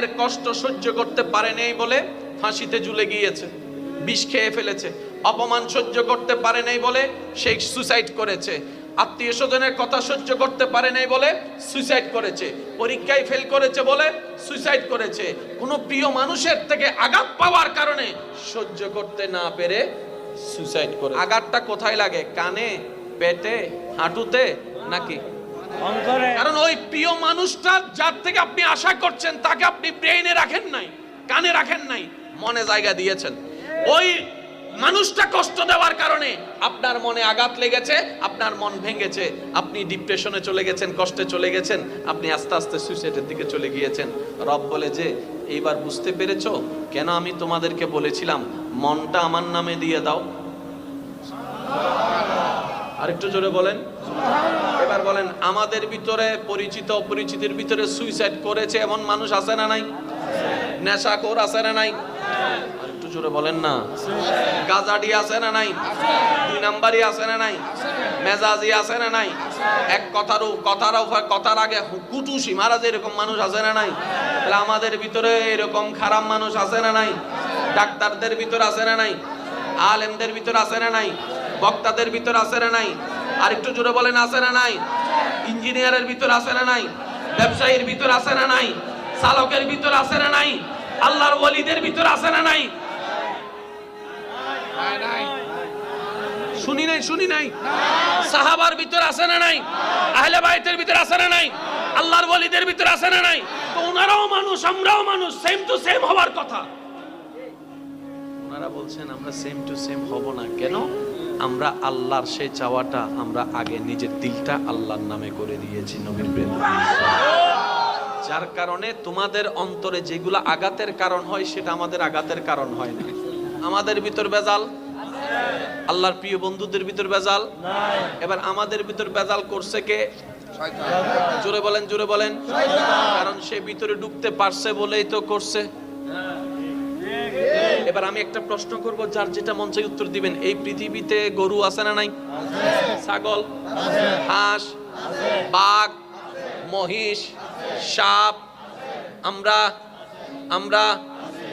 মায়ের কষ্ট সহ্য করতে পারে নেই বলে ফাঁসিতে ঝুলে গিয়েছে, বিষ খেয়ে ফেলেছে। অপমান সহ্য করতে পারে নাই বলে সে সুসাইড করেছে। আত্মীয় স্বজনের কথা সহ্য করতে পারে নাই বলে সুইসাইড করেছে। পরীক্ষায় ফেল করেছে বলে সুইসাইড করেছে। কোনো প্রিয় মানুষের থেকে আঘাত পাওয়ার কারণে সহ্য করতে না পেরে সুইসাইড করে আঘাতটা কোথায় লাগে? কানে, পেটে, হাঁটুতে নাকি কারণ ওই প্রিয় মানুষটা যার থেকে আপনি আশা করছেন, তাকে আপনি ব্রেইনে রাখেন নাই, কানে রাখেন নাই, মনে জায়গা দিয়েছেন। ওই মানুষটা কষ্ট দেওয়ার কারণে আপনার মনে আঘাত লেগেছে, আপনার মন ভেঙেছে, আপনি ডিপ্রেশনে চলে গেছেন, কষ্টে চলে গেছেন, আপনি আস্তে আস্তে সুইসাইডের দিকে চলে গিয়েছেন। রব বলে যে, এইবার বুঝতে পেরেছ? কেন আমি তোমাদেরকে বলেছিলাম, মনটা আমার নামে দিয়ে দাও? আরেকটু জোরে বলেন। আমাদের ভিতরে পরিচিত অপরিচিতের ভিতরে সুইসাইড করেছে এমন মানুষ আছে না নাই নেশাখোর আছে না নাই আরেকটু জোরে বলেন না গাজাডি আছে না নাই দুই নাম্বারই আছে না নাই মেজাজি আছে না নাই এক কথার কথার কথার আগে কুটুসি মারা এরকম মানুষ আছে না নাই তাহলে আমাদের ভিতরে এরকম খারাপ মানুষ আছে না নাই ডাক্তারদের ভিতর আছে না নাই আলেমদের ভিতর আছে না নাই বক্তাদের ভিতর আছে না নাই আর একটু জোরে বলেন আছে না নাই ইঞ্জিনিয়ারের ভিতর আছে না নাই? ব্যবসায়ীর ভিতর আছে না নাই? চালকের ভিতর আছে না নাই? আল্লাহর ওয়ালিদের ভিতর আছে না নাই? শুনি নাই শুনি নাই? সাহাবার ভিতর আছে না নাই? আহলে বাইতের ভিতর আছে না নাই? আল্লাহর ওয়ালিদের ভিতর আছে না নাই? তো ওনারাও মানুষ, আমরাও মানুষ সেম টু সেম হওয়ার কথা। ওনারা বলছেন, আমরা সেম টু সেম হব না। কেন? আমরা আল্লাহর সেই চাওয়াটা আমরা আগে নিজের দিলটা আল্লাহর নামে করে দিয়েছি নবীর প্রেম। যার কারণে তোমাদের অন্তরে যেগুলো আঘাতের কারণ হয়, সেটা আমাদের আঘাতের কারণ হয় না। আমাদের ভিতর বেজাল আল্লাহর প্রিয় বন্ধুদের ভিতর বেজাল এবার আমাদের ভিতর বেজাল করছে কে? জোরে বলেন জোরে বলেন। কারণ সে ভিতরে ঢুকতে পারছে বলেই তো করছে। এবার আমি একটা প্রশ্ন করব যার যেটা মন চাই উত্তর দিবেন। এই পৃথিবীতে গরু আছে না নাই? ছাগল হাঁস বাঘ মহিষ সাপ আমরা আমরা।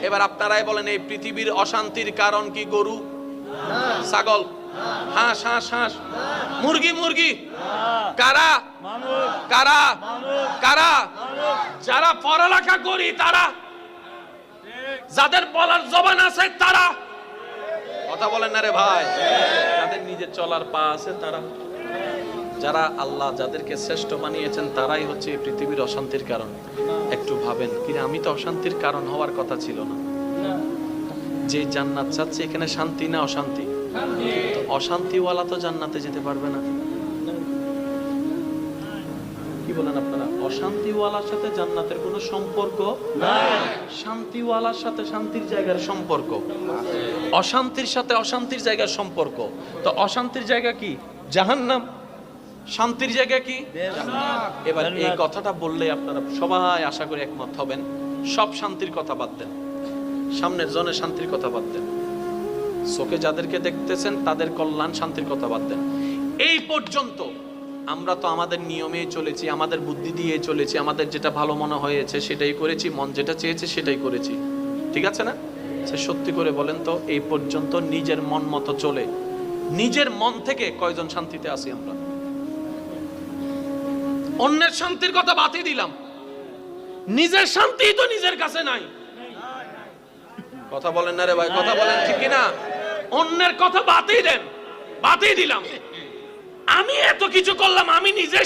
এবার আপনারাই বলেন এই পৃথিবীর অশান্তির কারণ কি গরু? ছাগল। হাঁস হাঁস হাঁস। মুরগি মুরগি। কারা? কারা? কারা? যারা পড়ালেখা করি তারা যাদের বলার জবান আছে তারা কথা বলেন না রে ভাই। যাদের নিজের চলার পা আছে তারা। যারা আল্লাহ যাদেরকে শ্রেষ্ঠ বানিয়েছেন, তারাই হচ্ছে এই পৃথিবীর অশান্তির কারণ। একটু ভাবেন, কিরে, আমি তো অশান্তির কারণ হওয়ার কথা ছিল না। যে জান্নাত চাচ্ছে, এখানে শান্তি না অশান্তি? অশান্তিওয়ালা তো জান্নাতে যেতে পারবে না। কি বলেন আপনারা? অশান্তিওয়ালার সাথে জান্নাতের কোনো সম্পর্ক শান্তিওয়ালার সাথে শান্তির জায়গার সম্পর্ক। অশান্তির সাথে অশান্তির জায়গার সম্পর্ক। তো অশান্তির জায়গা কি? জাহান্নাম। শান্তির জায়গা কি? এবার এই কথাটা বললে আপনারা সবাই আশা করি একমত হবেন। সব শান্তির কথা বাদ দেন। সামনের জনে শান্তির কথা বাদ দেন। চোখে যাদেরকে দেখতেছেন তাদের কল্যাণ শান্তির কথা বাদ দেন। এই পর্যন্ত আমরা তো আমাদের নিয়মেই চলেছি, আমাদের বুদ্ধি দিয়ে চলেছি, আমাদের যেটা ভালো মনে হয়েছে সেটাই করেছি, মন যেটা চেয়েছে সেটাই করেছি। ঠিক আছে না? সে সত্যি করে বলেন তো, এই পর্যন্ত নিজের মন মতো চলে। নিজের মন থেকে কয়জন শান্তিতে আছি আমরা? অন্যের শান্তির কথা বাতিল দিলাম। নিজের শান্তি তো নিজের কাছে নাই। কথা বলেন না রে ভাই, কথা বলেন ঠিক না অন্যের কথা বাতিল দেন বাতিল দিলাম। আমি এত কিছু করলাম আমি নিজে